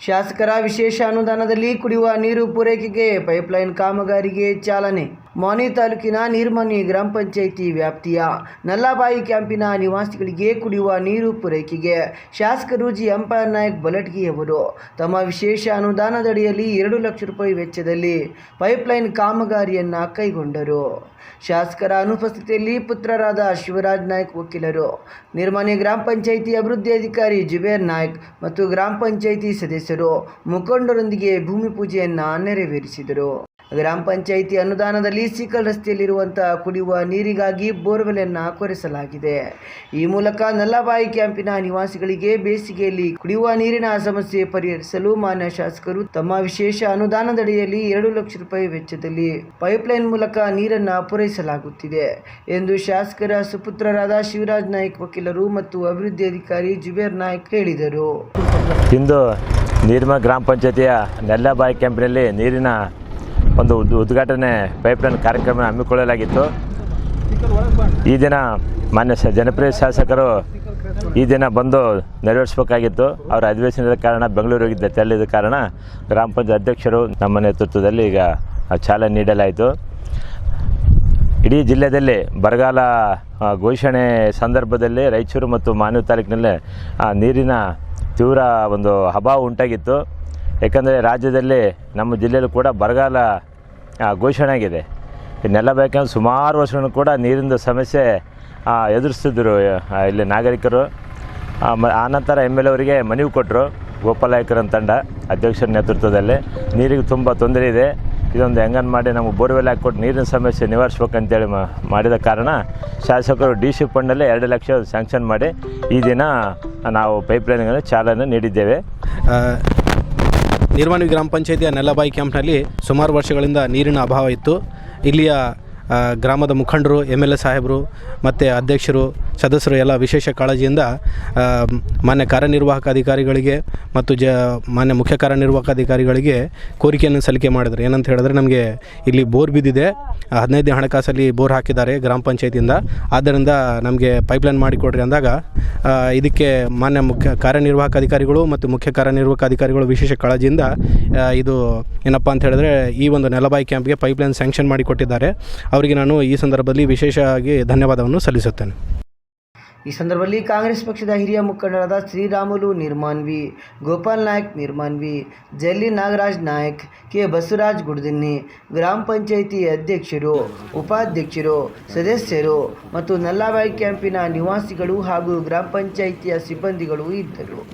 ಶಾಸಕರ ವಿಶೇಷ ಅನುದಾನದಲ್ಲಿ ಕುಡಿಯುವ ನೀರು ಪೂರೈಕೆಗೆ ಪೈಪ್ಲೈನ್ ಕಾಮಗಾರಿಗೆ ಚಾಲನೆ ಮಾನಿ ತಾಲೂಕಿನ ನೀರ್ಮನಿ ಗ್ರಾಮ ಪಂಚಾಯಿತಿ ವ್ಯಾಪ್ತಿಯ ನಲ್ಲಾಬಾಯಿ ಕ್ಯಾಂಪಿನ ನಿವಾಸಿಗಳಿಗೆ ಕುಡಿಯುವ ನೀರು ಪೂರೈಕೆಗೆ ಶಾಸಕರು ಜಿ ಎಂಪಾರ್ ನಾಯಕ್ ಬಲಟ್ಗಿ ಅವರು. ತಮ್ಮ ವಿಶೇಷ ಅನುದಾನದಡಿಯಲ್ಲಿ ಎರಡು ಲಕ್ಷ ರೂಪಾಯಿ ವೆಚ್ಚದಲ್ಲಿ ಪೈಪ್ಲೈನ್ ಕಾಮಗಾರಿಯನ್ನು ಕೈಗೊಂಡರು. ಶಾಸಕರ ಅನುಪಸ್ಥಿತಿಯಲ್ಲಿ ಪುತ್ರರಾದ ಶಿವರಾಜ್ ನಾಯ್ಕ್ ವಕೀಲರು, ನಿರ್ಮನೆ ಗ್ರಾಮ ಪಂಚಾಯಿತಿ ಅಭಿವೃದ್ಧಿ ಅಧಿಕಾರಿ ಜುಬೇರ್ ನಾಯ್ಕ್ ಮತ್ತು ಗ್ರಾಮ ಪಂಚಾಯಿತಿ ಸದಸ್ಯರು ಮುಖಂಡರೊಂದಿಗೆ ಭೂಮಿ ಪೂಜೆಯನ್ನು ನೆರವೇರಿಸಿದರು. ಗ್ರಾಮ ಪಂಚಾಯಿತಿ ಅನುದಾನದಲ್ಲಿ ಸೀಕಲ್ ರಸ್ತೆಯಲ್ಲಿರುವಂತಹ ಕುಡಿಯುವ ನೀರಿಗಾಗಿ ಬೋರ್ವೆಲನ್ನು ಕೊರೆಸಲಾಗಿದೆ. ಈ ಮೂಲಕ ನಲ್ಲಬಾಯಿ ಕ್ಯಾಂಪಿನ ನಿವಾಸಿಗಳಿಗೆ ಬೇಸಿಗೆಯಲ್ಲಿ ಕುಡಿಯುವ ನೀರಿನ ಸಮಸ್ಯೆ ಪರಿಹರಿಸಲು ಮಾನ್ಯ ಶಾಸಕರು ತಮ್ಮ ವಿಶೇಷ ಅನುದಾನದಡಿಯಲ್ಲಿ ಎರಡು ಲಕ್ಷ ರೂಪಾಯಿ ವೆಚ್ಚದಲ್ಲಿ ಪೈಪ್ಲೈನ್ ಮೂಲಕ ನೀರನ್ನು ಪೂರೈಸಲಾಗುತ್ತಿದೆ ಎಂದು ಶಾಸಕರ ಸುಪುತ್ರರಾದ ಶಿವರಾಜ್ ನಾಯ್ಕ್ ವಕೀಲರು ಮತ್ತು ಅಭಿವೃದ್ಧಿ ಅಧಿಕಾರಿ ಜುಬೇರ್ ನಾಯ್ಕ್ ಹೇಳಿದರು. ಇಂದು ನೀರ್ಮ ಗ್ರಾಮ ಪಂಚಾಯತಿಯ ನೆಲ್ಲಬಾಯಿ ಕ್ಯಾಂಪಿನಲ್ಲಿ ನೀರಿನ ಒಂದು ಉದ್- ಉದ್ಘಾಟನೆ ಪೈಪ್ಲೈನ್ ಕಾರ್ಯಕ್ರಮ ಹಮ್ಮಿಕೊಳ್ಳಲಾಗಿತ್ತು. ಈ ದಿನ ಮಾನ್ಯ ಸ ಜನಪ್ರಿಯ ಶಾಸಕರು ಈ ದಿನ ಬಂದು ನೆರವೇರಿಸಬೇಕಾಗಿತ್ತು. ಅವರ ಅಧಿವೇಶನದ ಕಾರಣ ಬೆಂಗಳೂರಿಗೆ ತೆರಳಿದ ಕಾರಣ ಗ್ರಾಮ ಪಂಚಾಯತ್ ಅಧ್ಯಕ್ಷರು ನಮ್ಮ ನೇತೃತ್ವದಲ್ಲಿ ಈಗ ಚಾಲನೆ ನೀಡಲಾಯಿತು. ಇಡೀ ಜಿಲ್ಲೆಯಲ್ಲಿ ಬರಗಾಲ ಘೋಷಣೆ ಸಂದರ್ಭದಲ್ಲಿ ರಾಯಚೂರು ಮತ್ತು ಮಾನವ ತಾಲೂಕಿನಲ್ಲಿ ನೀರಿನ ತೀವ್ರ ಒಂದು ಅಭಾವ ಉಂಟಾಗಿತ್ತು. ಯಾಕಂದರೆ ರಾಜ್ಯದಲ್ಲಿ ನಮ್ಮ ಜಿಲ್ಲೆಯಲ್ಲೂ ಕೂಡ ಬರಗಾಲ ಘೋಷಣೆ ಆಗಿದೆ ಇನ್ನೆಲ್ಲ ಬೇಕಂದ್ರೆ ಸುಮಾರು ವರ್ಷಗಳು ಕೂಡ ನೀರಿನ ಸಮಸ್ಯೆ ಎದುರಿಸ್ತಿದ್ರು ಇಲ್ಲಿ ನಾಗರಿಕರು. ಆನಂತರ ಎಂ ಎಲ್ ಅವರಿಗೆ ಮನವಿ ಕೊಟ್ಟರು ಗೋಪಾಲಾಯಕರನ್ ತಂಡ ಅಧ್ಯಕ್ಷರ ನೇತೃತ್ವದಲ್ಲಿ. ನೀರಿಗೆ ತುಂಬ ತೊಂದರೆ ಇದೆ. ಇದೊಂದು ಹೆಂಗನ್ ಮಾಡಿ ನಮಗೆ ಬೋರ್ವೆಲ್ ಹಾಕ್ಕೊಟ್ಟು ನೀರಿನ ಸಮಸ್ಯೆ ನಿವಾರಿಸ್ಬೇಕಂತೇಳಿ ಮಾಡಿದ ಕಾರಣ ಶಾಸಕರು ಡಿ ಸಿ ಫಂಡಲ್ಲಿ ಎರಡು ಲಕ್ಷ ಸ್ಯಾಂಕ್ಷನ್ ಮಾಡಿ ಈ ದಿನ ನಾವು ಪೈಪ್ಲೈನ್ಗಳನ್ನು ಚಾಲನೆ ನೀಡಿದ್ದೇವೆ. ನಿರ್ಮಾಣ ಗ್ರಾಮ ಪಂಚಾಯತಿಯ ನೆಲಬಾಯಿ ಕ್ಯಾಂಪ್ನಲ್ಲಿ ಸುಮಾರು ವರ್ಷಗಳಿಂದ ನೀರಿನ ಅಭಾವ ಇತ್ತು. ಇಲ್ಲಿಯ ಗ್ರಾಮದ ಮುಖಂಡರು ಎಂ ಎಲ್ ಎ ಸಾಹೇಬರು ಮತ್ತು ಅಧ್ಯಕ್ಷರು, ಸದಸ್ಯರು ಎಲ್ಲ ವಿಶೇಷ ಕಾಳಜಿಯಿಂದ ಮಾನ್ಯ ಕಾರ್ಯನಿರ್ವಾಹಕ ಅಧಿಕಾರಿಗಳಿಗೆ ಮತ್ತು ಜ, ಮಾನ್ಯ ಮುಖ್ಯ ಕಾರ್ಯನಿರ್ವಾಹಕ ಅಧಿಕಾರಿಗಳಿಗೆ ಕೋರಿಕೆಯನ್ನು ಸಲ್ಲಿಕೆ ಮಾಡಿದ್ರು. ಏನಂತ ಹೇಳಿದ್ರೆ, ನಮಗೆ ಇಲ್ಲಿ ಬೋರ್ ಬಿದ್ದಿದೆ. ಹದಿನೈದು ಹಣಕಾಸಲ್ಲಿ ಬೋರ್ ಹಾಕಿದ್ದಾರೆ ಗ್ರಾಮ ಪಂಚಾಯತಿಯಿಂದ. ಆದ್ದರಿಂದ ನಮಗೆ ಪೈಪ್ಲೈನ್ ಮಾಡಿಕೊಡ್ರಿ ಅಂದಾಗ ಇದಕ್ಕೆ ಮಾನ್ಯ ಮುಖ್ಯ ಕಾರ್ಯನಿರ್ವಾಹಕ ಅಧಿಕಾರಿಗಳು ಮತ್ತು ಮುಖ್ಯ ಕಾರ್ಯನಿರ್ವಾಹಕ ಅಧಿಕಾರಿಗಳು ವಿಶೇಷ ಕಾಳಜಿಯಿಂದ ಇದು ಏನಪ್ಪ ಅಂತ ಹೇಳಿದ್ರೆ ಈ ಒಂದು ನೆಲಬಾಯಿ ಕ್ಯಾಂಪ್ಗೆ ಪೈಪ್ಲೈನ್ ಸ್ಯಾಂಕ್ಷನ್ ಮಾಡಿಕೊಟ್ಟಿದ್ದಾರೆ ಅವರಿಗೆ ನಾನು ಈ ಸಂದರ್ಭದಲ್ಲಿ ವಿಶೇಷವಾಗಿ ಧನ್ಯವಾದವನ್ನು ಸಲ್ಲಿಸುತ್ತೇನೆ. ಈ ಸಂದರ್ಭದಲ್ಲಿ ಕಾಂಗ್ರೆಸ್ ಪಕ್ಷದ ಹಿರಿಯ ಮುಖಂಡರಾದ ಶ್ರೀರಾಮುಲು ನಿರ್ಮಾನ್ವಿ, ಗೋಪಾಲ್ ನಾಯ್ಕ್ ನಿರ್ಮಾನ್ವಿ, ಜಲ್ಲಿ ನಾಗರಾಜ್ ನಾಯ್ಕ್, ಕೆ ಬಸವರಾಜ್ ಗುಡ್ದಿನ್ನಿ, ಗ್ರಾಮ ಪಂಚಾಯಿತಿ ಅಧ್ಯಕ್ಷರು, ಉಪಾಧ್ಯಕ್ಷರು, ಸದಸ್ಯರು ಮತ್ತು ನಲ್ಲಾಬಾಯಿ ಕ್ಯಾಂಪಿನ ನಿವಾಸಿಗಳು ಹಾಗೂ ಗ್ರಾಮ ಪಂಚಾಯಿತಿಯ ಸಿಬ್ಬಂದಿಗಳು ಇದ್ದರು.